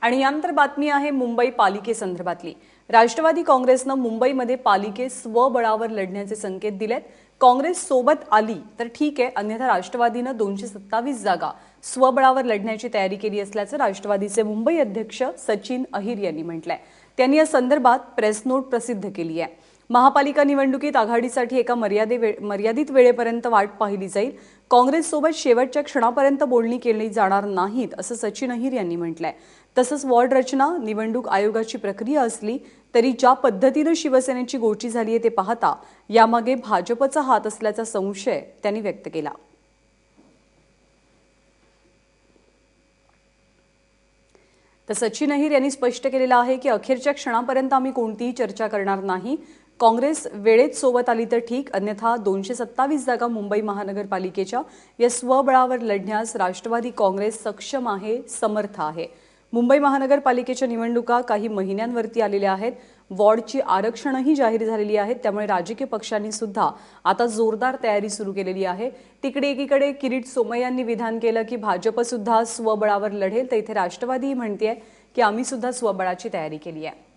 आणि यानंतर बातमी आहे मुंबई पालिकेसंदर्भातली राष्ट्रवादी काँग्रेसनं मुंबईमध्ये पालिके स्वबळावर लढण्याचे संकेत दिलेत. काँग्रेस सोबत आली तर ठीक आहे अन्यथा राष्ट्रवादीनं दोनशे सत्तावीस जागा स्वबळावर लढण्याची तयारी केली असल्याचं राष्ट्रवादीचे मुंबई अध्यक्ष सचिन अहिर यांनी म्हटलंय. त्यांनी या संदर्भात प्रेस नोट प्रसिद्ध केली आहे. महापालिका निवडणुकीत आघाडीसाठी एका मर्यादे वे- मर्यादित वेळेपर्यंत वाट पाहिली जाईल. काँग्रेससोबत शेवटच्या क्षणापर्यंत बोलणी केली जाणार नाहीत असं सचिन अहिर यांनी म्हटलंय. तसंच वॉर्ड रचना निवडणूक आयोगाची प्रक्रिया असली तरी ज्या पद्धतीनं शिवसेनेची गोची झाली आहे ते पाहता यामागे भाजपचा हात असल्याचा संशय त्यांनी व्यक्त केला. तर सचिन अहिर यांनी स्पष्ट केलेलं आहे की अखेरच्या क्षणापर्यंत आम्ही कोणतीही चर्चा करणार नाही. काँग्रेस वेळेत सोबत आली तर ठीक अन्यथा दोनशे सत्तावीस जागा मुंबई महानगरपालिकेच्या या स्वबळावर लढण्यास राष्ट्रवादी काँग्रेस सक्षम आहे समर्थ आहे. मुंबई महानगरपालिकेच्या निवडणुका काही महिन्यांवरती आलेल्या आहेत. वॉर्डची आरक्षणही जाहीर झालेली आहेत त्यामुळे राजकीय पक्षांनी सुद्धा आता जोरदार तयारी सुरू केलेली आहे. तिकडे एकीकडे किरीट सोमय्यांनी विधान केलं की भाजपसुद्धा स्वबळावर लढेल. तर इथे राष्ट्रवादीही म्हणते की आम्ही सुद्धा स्वबळाची तयारी केली आहे.